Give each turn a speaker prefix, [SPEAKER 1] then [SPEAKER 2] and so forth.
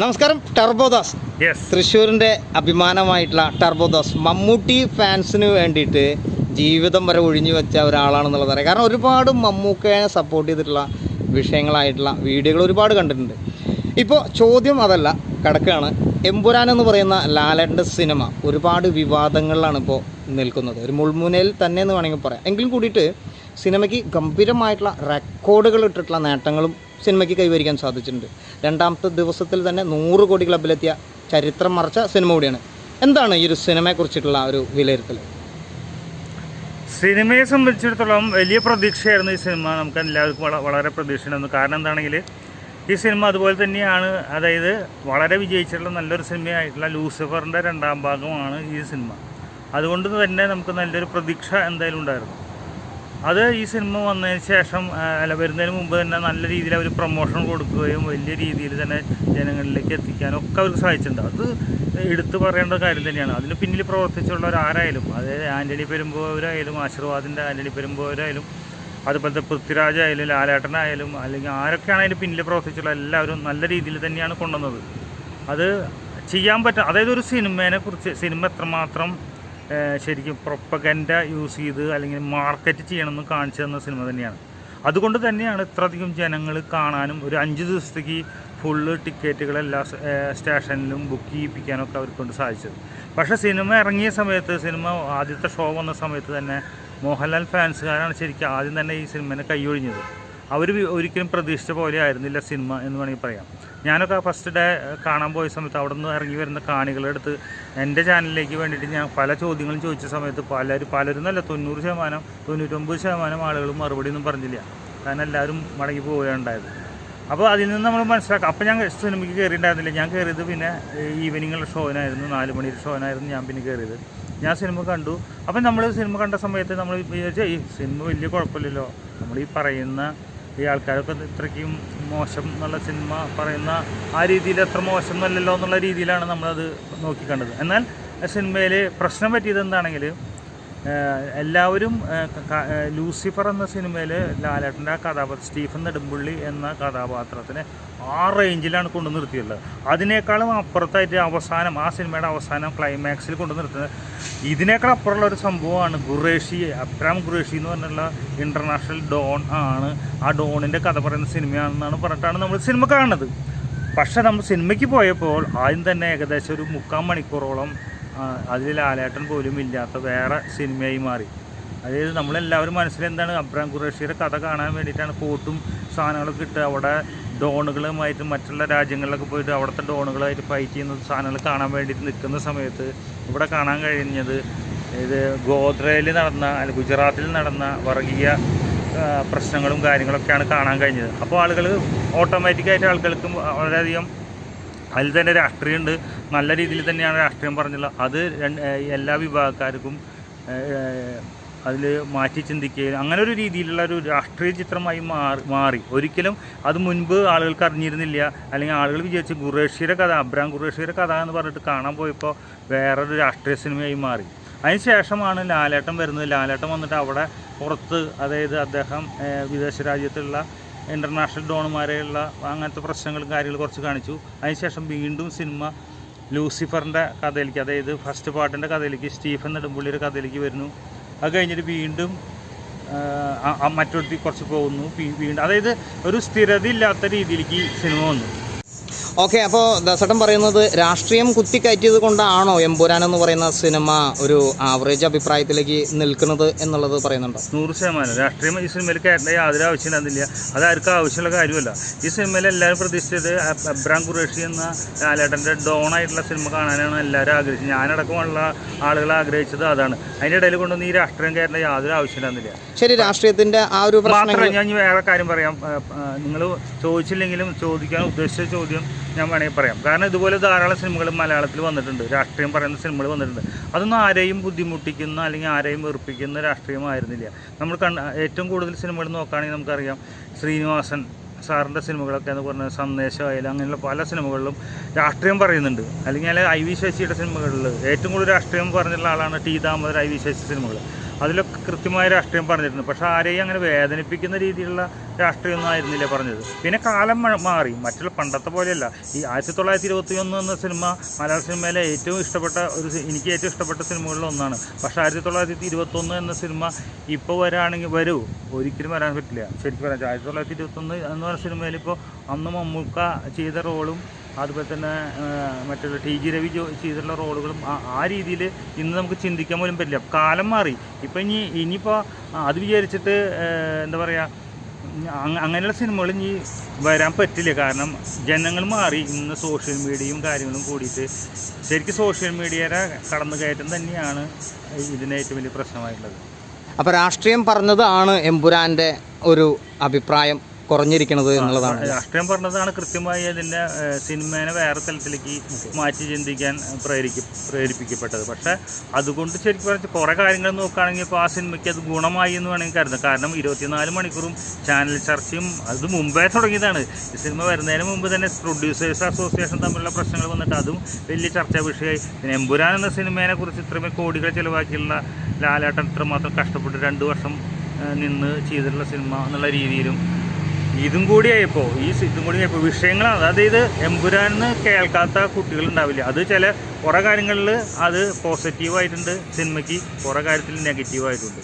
[SPEAKER 1] നമസ്കാരം ടർബോദാസ് തൃശ്ശൂരിന്റെ അഭിമാനമായിട്ടുള്ള ടർബോദാസ് മമ്മൂട്ടി ഫാൻസിന് വേണ്ടിയിട്ട് ജീവിതം വരെ ഒഴിഞ്ഞു വെച്ച ഒരാളാണെന്നുള്ളത് അറിയാം. കാരണം ഒരുപാട് മമ്മൂക്കയെ സപ്പോർട്ട് ചെയ്തിട്ടുള്ള വിഷയങ്ങളായിട്ടുള്ള വീഡിയോകൾ ഒരുപാട് കണ്ടിട്ടുണ്ട്. ഇപ്പോൾ ചോദ്യം അതല്ല കിടക്കുകയാണ്. എമ്പുരാൻ എന്ന് പറയുന്ന ലാലേട്ടന്റെ സിനിമ ഒരുപാട് വിവാദങ്ങളിലാണ് ഇപ്പോൾ നിൽക്കുന്നത്. ഒരു മുൾമുനയിൽ തന്നെ എന്ന് വേണമെങ്കിൽ പറയാം. എങ്കിലും കൂടിയിട്ട് സിനിമയ്ക്ക് ഗംഭീരമായിട്ടുള്ള റെക്കോർഡുകൾ ഇട്ടിട്ടുള്ള നേട്ടങ്ങളും സിനിമയ്ക്ക് കൈവരിക്കാൻ സാധിച്ചിട്ടുണ്ട്. രണ്ടാമത്തെ ദിവസത്തിൽ തന്നെ നൂറ് കോടി ക്ലബിലെത്തിയ ചരിത്രം മറച്ച സിനിമ കൂടിയാണ്. എന്താണ് ഈ ഒരു സിനിമയെക്കുറിച്ചിട്ടുള്ള ഒരു വിലയിരുത്തൽ?
[SPEAKER 2] സിനിമയെ സംബന്ധിച്ചിടത്തോളം വലിയ പ്രതീക്ഷയായിരുന്നു ഈ സിനിമ. നമുക്ക് എല്ലാവർക്കും വള- വളരെ പ്രതീക്ഷയുണ്ടായിരുന്നു. കാരണം എന്താണെങ്കിൽ ഈ സിനിമ അതുപോലെ തന്നെയാണ്. അതായത് വളരെ വിജയിച്ചിട്ടുള്ള നല്ലൊരു സിനിമയായിട്ടുള്ള ലൂസിഫറിന്റെ രണ്ടാം ഭാഗമാണ് ഈ സിനിമ. അതുകൊണ്ട് തന്നെ നമുക്ക് നല്ലൊരു പ്രതീക്ഷ എന്തായാലും ഉണ്ടായിരുന്നു. അത് ഈ സിനിമ വന്നതിന് ശേഷം അല്ല വരുന്നതിന് മുമ്പ് തന്നെ നല്ല രീതിയിൽ അവർ പ്രൊമോഷൻ കൊടുക്കുകയും വലിയ രീതിയിൽ തന്നെ ജനങ്ങളിലേക്ക് എത്തിക്കാനും ഒക്കെ അവർക്ക് സാധിച്ചിട്ടുണ്ട്. അത് എടുത്തു പറയേണ്ട കാര്യം തന്നെയാണ്. അതിന് പിന്നിൽ പ്രവർത്തിച്ചുള്ളവരാരായാലും അതായത് ആന്റണി പെരുമ്പോവരായാലും ആശീർവാദിന്റെ ആന്റണി പെരുമ്പോവരായാലും അതുപോലത്തെ പൃഥ്വിരാജായാലും ലാലേട്ടനായാലും അല്ലെങ്കിൽ ആരൊക്കെയാണ് അതിന് പിന്നിൽ പ്രവർത്തിച്ചുള്ള എല്ലാവരും നല്ല രീതിയിൽ തന്നെയാണ് കൊണ്ടുവന്നത്. അത് ചെയ്യാൻ പറ്റും അതായത് ഒരു സിനിമേനെ കുറിച്ച് സിനിമ എത്രമാത്രം ശരിക്കും പ്രൊപ്പഗൻഡ യൂസ് ചെയ്ത് അല്ലെങ്കിൽ മാർക്കറ്റ് ചെയ്യണമെന്ന് കാണിച്ചു തന്ന സിനിമ തന്നെയാണ്. അതുകൊണ്ട് തന്നെയാണ് ഇത്രയധികം ജനങ്ങൾ കാണാനും ഒരു അഞ്ച് ദിവസത്തേക്ക് ഫുള്ള് ടിക്കറ്റുകൾ എല്ലാ സ്റ്റേഷനിലും ബുക്ക് ചെയ്യിപ്പിക്കാനൊക്കെ അവർക്ക് കൊണ്ട് സാധിച്ചത്. പക്ഷേ സിനിമ ഇറങ്ങിയ സമയത്ത് സിനിമ ആദ്യത്തെ ഷോ വന്ന സമയത്ത് തന്നെ മോഹൻലാൽ ഫാൻസുകാരാണ് ശരിക്കും ആദ്യം തന്നെ ഈ സിനിമേനെ കൈയൊഴിഞ്ഞത്. അവർ ഒരിക്കലും പ്രതീക്ഷിച്ച പോലെ ആയിരുന്നില്ല സിനിമ എന്ന് വേണമെങ്കിൽ പറയാം. ഞാനൊക്കെ ഫസ്റ്റ് ഡേ കാണാൻ പോയ സമയത്ത് അവിടെ നിന്ന് ഇറങ്ങി വരുന്ന കാണികളുടെ അടുത്ത് എന്റെ ചാനലിലേക്ക് വേണ്ടിയിട്ട് ഞാൻ പല ചോദ്യങ്ങളും ചോദിച്ച സമയത്ത് പലരും പലരും നല്ല തൊണ്ണൂറ് ശതമാനം തൊണ്ണൂറ്റൊമ്പത് ശതമാനം ആളുകളും മറുപടി ഒന്നും പറഞ്ഞില്ല. കാരണം എല്ലാവരും മടങ്ങി പോവുകയുണ്ടായത് അപ്പോൾ അതിൽ നിന്ന് നമ്മൾ മനസ്സിലാക്കാം. അപ്പോൾ ഞാൻ സിനിമയ്ക്ക് കയറിയിട്ടുണ്ടായിരുന്നില്ല. ഞാൻ കയറിയത് പിന്നെ ഈവനിങ്ങുള്ള ഷോനായിരുന്നു നാല് മണിയുടെ ഷോനായിരുന്നു ഞാൻ പിന്നെ കയറിയത്. ഞാൻ സിനിമ കണ്ടു. അപ്പം നമ്മൾ സിനിമ കണ്ട സമയത്ത് നമ്മൾ വിചാരിച്ചാൽ ഈ സിനിമ വലിയ കുഴപ്പമില്ലല്ലോ. നമ്മൾ ഈ പറയുന്ന ഈ ആൾക്കാരൊക്കെ ഇത്രയ്ക്കും മോശം എന്നുള്ള സിനിമ പറയുന്ന ആ രീതിയിൽ അത്ര മോശം എന്നല്ലല്ലോ എന്നുള്ള രീതിയിലാണ് നമ്മളത് നോക്കിക്കണ്ടത് എന്നാൽ സിനിമയിൽ പ്രശ്നം പറ്റിയത് എന്താണെങ്കിൽ എല്ലാവരും ലൂസിഫർ എന്ന സിനിമയിൽ ലാലേട്ടന്റെ ആ കഥാപാത്രം സ്റ്റീഫൻ നെടുമ്പുള്ളി എന്ന കഥാപാത്രത്തിനെ ആ റേഞ്ചിലാണ് കൊണ്ടു നിർത്തിയുള്ളത് അതിനേക്കാളും അപ്പുറത്തായിട്ട് അവസാനം ആ സിനിമയുടെ അവസാനം ക്ലൈമാക്സിൽ കൊണ്ടു നിർത്തുന്നത്. ഇതിനേക്കാൾ അപ്പുറമുള്ള ഒരു സംഭവമാണ് ഖുറേഷി. അബ്രാം ഖുറേഷി എന്ന് പറഞ്ഞുള്ള ഇന്റർനാഷണൽ ഡോൺ ആണ്. ആ ഡോണിന്റെ കഥ പറയുന്ന സിനിമയാണെന്നാണ് പറഞ്ഞിട്ടാണ് നമ്മൾ സിനിമ കാണുന്നത്. പക്ഷേ നമ്മൾ സിനിമയ്ക്ക് പോയപ്പോൾ ആദ്യം തന്നെ ഏകദേശം ഒരു മുക്കാൽ മണിക്കൂറോളം അതിൽ ലാലേട്ടൻ പോലും ഇല്ലാത്ത വേറെ സിനിമയായി മാറി. അതായത് നമ്മളെല്ലാവരും മനസ്സിലെന്താണ്? അബ്രാം ഖുറേഷിയുടെ കഥ കാണാൻ വേണ്ടിയിട്ടാണ് കോട്ടും സാധനങ്ങളൊക്കെ ഇട്ട് അവിടെ ഡോണുകളുമായിട്ട് മറ്റുള്ള രാജ്യങ്ങളിലൊക്കെ പോയിട്ട് അവിടുത്തെ ഡോണുകളായിട്ട് ഫൈറ്റ് ചെയ്യുന്ന സാധനങ്ങൾ കാണാൻ വേണ്ടിയിട്ട് നിൽക്കുന്ന സമയത്ത് ഇവിടെ കാണാൻ കഴിഞ്ഞത് ഇത് ഗോദ്രയിൽ നടന്ന അല്ല ഗുജറാത്തിൽ നടന്ന വർഗീയ പ്രശ്നങ്ങളും കാര്യങ്ങളൊക്കെയാണ് കാണാൻ കഴിഞ്ഞത്. അപ്പോൾ ആളുകൾ ഓട്ടോമാറ്റിക്കായിട്ട് ആളുകൾക്ക് വളരെയധികം അതിൽ തന്നെ രാഷ്ട്രീയമുണ്ട് നല്ല രീതിയിൽ തന്നെയാണ് രാഷ്ട്രീയം പറഞ്ഞുള്ളത് അത് എല്ലാ വിഭാഗക്കാർക്കും അതിൽ മാറ്റി ചിന്തിക്കുകയും അങ്ങനെ ഒരു രീതിയിലുള്ള ഒരു രാഷ്ട്രീയ ചിത്രമായി മാറി മാറി. ഒരിക്കലും അത് മുൻപ് ആളുകൾക്ക് അറിഞ്ഞിരുന്നില്ല. അല്ലെങ്കിൽ ആളുകൾ വിചാരിച്ച് ഖുറേഷിയുടെ കഥ അബ്രാം ഖുറേഷിയുടെ കഥ എന്ന് പറഞ്ഞിട്ട് കാണാൻ പോയപ്പോൾ വേറൊരു രാഷ്ട്രീയ സിനിമയായി മാറി. അതിന് ശേഷമാണ് ലാലേട്ടൻ വരുന്നത്. ലാലേട്ടൻ വന്നിട്ട് അവിടെ പുറത്ത് അതായത് അദ്ദേഹം വിദേശ രാജ്യത്തുള്ള ഇന്റർനാഷണൽ ഡോണുമാരെയുള്ള അങ്ങനത്തെ പ്രശ്നങ്ങളും കാര്യങ്ങളും കുറച്ച് കാണിച്ചു. അതിനുശേഷം വീണ്ടും സിനിമ ലൂസിഫറിന്റെ കഥയിലേക്ക് അതായത് ഫസ്റ്റ് പാർട്ടിന്റെ കഥയിലേക്ക് സ്റ്റീഫൻ നെടുമ്പുള്ളിയുടെ കഥയിലേക്ക് വരുന്നു. അത് കഴിഞ്ഞിട്ട് വീണ്ടും മറ്റൊരുത്തി കുറച്ച് പോകുന്നു. വീണ്ടും അതായത് ഒരു സ്ഥിരതയില്ലാത്ത രീതിയിലേക്ക് സിനിമ വന്നു.
[SPEAKER 1] ഓക്കെ അപ്പോൾ ദസട്ടം പറയുന്നത് രാഷ്ട്രീയം കുത്തിക്കയറ്റിയത് കൊണ്ടാണോ എമ്പുരാൻ എന്ന് പറയുന്ന സിനിമ ഒരു ആവറേജ് അഭിപ്രായത്തിലേക്ക് നിൽക്കുന്നത് എന്നുള്ളത് പറയുന്നുണ്ടോ?
[SPEAKER 2] നൂറ് ശതമാനം. രാഷ്ട്രീയം ഈ സിനിമയിൽ കയറേണ്ട യാതൊരു ആവശ്യം അതില്ല അത് ആർക്കും ആവശ്യമുള്ള കാര്യമല്ല. ഈ സിനിമയിൽ എല്ലാവരും പ്രതീക്ഷിച്ചത് അബ് അബ്രാം ഖുറേഷി എന്ന ലാലേട്ടന്റെ ഡോൺ ആയിട്ടുള്ള സിനിമ കാണാനാണ് എല്ലാവരും ആഗ്രഹിച്ചത്. ഞാനടക്കമുള്ള ആളുകൾ ആഗ്രഹിച്ചത് അതാണ്. അതിന്റെ ഇടയിൽ കൊണ്ടൊന്നും ഈ രാഷ്ട്രീയം കയറേണ്ട യാതൊരു ആവശ്യം ഉണ്ടായിരുന്നില്ല
[SPEAKER 1] ശരി രാഷ്ട്രീയത്തിന്റെ ആ ഒരു പ്രശ്നം
[SPEAKER 2] മാത്രമേ ഞാൻ വേറെ കാര്യം പറയാം. നിങ്ങൾ ചോദിച്ചില്ലെങ്കിലും ചോദിക്കാൻ ഉദ്ദേശിച്ച ചോദ്യം ഞാൻ വേണമെങ്കിൽ പറയാം. കാരണം ഇതുപോലെ ധാരാളം സിനിമകൾ മലയാളത്തിൽ വന്നിട്ടുണ്ട്. രാഷ്ട്രീയം പറയുന്ന സിനിമകൾ വന്നിട്ടുണ്ട്. അതൊന്നും ആരെയും ബുദ്ധിമുട്ടിക്കുന്ന അല്ലെങ്കിൽ ആരെയും വെറുപ്പിക്കുന്ന രാഷ്ട്രീയമായിരുന്നില്ല നമ്മൾ കണ്ട ഏറ്റവും കൂടുതൽ സിനിമകൾ നോക്കുകയാണെങ്കിൽ നമുക്കറിയാം ശ്രീനിവാസൻ സാറിന്റെ സിനിമകളൊക്കെ എന്ന് പറഞ്ഞാൽ സന്ദേശമായാലും അങ്ങനെയുള്ള പല സിനിമകളിലും രാഷ്ട്രീയം പറയുന്നുണ്ട്. അല്ലെങ്കിൽ ഐ വി ശശിയുടെ സിനിമകളിൽ ഏറ്റവും കൂടുതൽ രാഷ്ട്രീയം പറഞ്ഞിട്ടുള്ള ആളാണ് T Damodar I V Sasi സിനിമകൾ. അതിലൊക്കെ കൃത്യമായ രാഷ്ട്രീയം പറഞ്ഞിരുന്നു. പക്ഷെ ആരെയും അങ്ങനെ വേദനിപ്പിക്കുന്ന രീതിയിലുള്ള രാഷ്ട്രീയമൊന്നും ആയിരുന്നില്ല പറഞ്ഞത്. പിന്നെ കാലം മാറി. മറ്റുള്ള പണ്ടത്തെ പോലെയല്ല. ഈ ആയിരത്തി തൊള്ളായിരത്തി ഇരുപത്തി ഒന്ന് എന്ന സിനിമ മലയാള സിനിമയിലെ ഏറ്റവും ഇഷ്ടപ്പെട്ട ഒരു എനിക്ക് ഏറ്റവും ഇഷ്ടപ്പെട്ട സിനിമകളിൽ ഒന്നാണ്. പക്ഷെ ആയിരത്തി തൊള്ളായിരത്തി ഇരുപത്തൊന്ന് എന്ന സിനിമ ഇപ്പോൾ വരാണെങ്കിൽ വരൂ. ഒരിക്കലും വരാൻ പറ്റില്ല. ശരിക്കും പറയാം ആയിരത്തി തൊള്ളായിരത്തി ഇരുപത്തൊന്ന് എന്ന് പറഞ്ഞ സിനിമയിൽ ഇപ്പോൾ അന്ന് മമ്മൂക്ക ചെയ്ത റോളും അതുപോലെ തന്നെ മറ്റുള്ള ടി ജി രവി ചെയ്തിട്ടുള്ള റോളുകളും ആ- ആ രീതിയിൽ ഇന്ന് നമുക്ക് ചിന്തിക്കാൻ പോലും പറ്റില്ല. കാലം മാറി. ഇപ്പം ഇനി ഇനിയിപ്പോൾ അത് വിചാരിച്ചിട്ട് എന്താ പറയുക അങ്ങനെയുള്ള സിനിമകൾ ഇനി വരാൻ പറ്റില്ല. കാരണം ജനങ്ങൾ മാറി. ഇന്ന് സോഷ്യൽ മീഡിയയും കാര്യങ്ങളും കൂടിയിട്ട് ശരിക്കും സോഷ്യൽ മീഡിയയുടെ കടന്നുകയറ്റം തന്നെയാണ് ഇതിന് ഏറ്റവും വലിയ പ്രശ്നമായിട്ടുള്ളത്.
[SPEAKER 1] അപ്പോൾ രാഷ്ട്രീയം പറഞ്ഞതാണ് എമ്പുരാന്റെ ഒരു അഭിപ്രായം. കുറഞ്ഞിരിക്കുന്നത് എന്നുള്ളതാണ്.
[SPEAKER 2] രാഷ്ട്രീയം പറഞ്ഞതാണ് കൃത്യമായി അതിന്റെ സിനിമേനെ വേറെ തലത്തിലേക്ക് മാറ്റി ചിന്തിക്കാൻ പ്രേരിക്ക പ്രേരിപ്പിക്കപ്പെട്ടത്. പക്ഷേ അതുകൊണ്ട് ശരിക്കും പറഞ്ഞാൽ കുറേ കാര്യങ്ങൾ നോക്കുകയാണെങ്കിൽ ഇപ്പോൾ ആ സിനിമയ്ക്ക് അത് ഗുണമായി എന്ന് വേണമെങ്കിൽ കരുതാം. കാരണം ഇരുപത്തിനാല് മണിക്കൂറും ചാനൽ ചർച്ചയും അത് മുമ്പേ തുടങ്ങിയതാണ്. ഈ സിനിമ വരുന്നതിന് മുമ്പ് തന്നെ പ്രൊഡ്യൂസേഴ്സ് അസോസിയേഷൻ തമ്മിലുള്ള പ്രശ്നങ്ങൾ വന്നിട്ട് അതും വലിയ ചർച്ചാ വിഷയമായി. പിന്നെ എമ്പുരാൻ എന്ന സിനിമേനെ കുറിച്ച് ഇത്രമേ കോടികൾ ചിലവാക്കിയുള്ള ലാലേട്ടൻ ഇത്രമാത്രം കഷ്ടപ്പെട്ട് രണ്ട് വർഷം നിന്ന് ചെയ്തിട്ടുള്ള സിനിമ എന്നുള്ള രീതിയിലും ഇതും കൂടിയായപ്പോൾ ഈ ഇതും കൂടി ആയപ്പോൾ വിഷയങ്ങളാണ്. അതായത് എമ്പുരാന്ന് കേൾക്കാത്ത കുട്ടികൾ ഉണ്ടാവില്ല. അത് ചില കുറേ കാര്യങ്ങളിൽ അത് പോസിറ്റീവായിട്ടുണ്ട് സിനിമയ്ക്ക് കുറേ കാര്യത്തിൽ നെഗറ്റീവായിട്ടുണ്ട്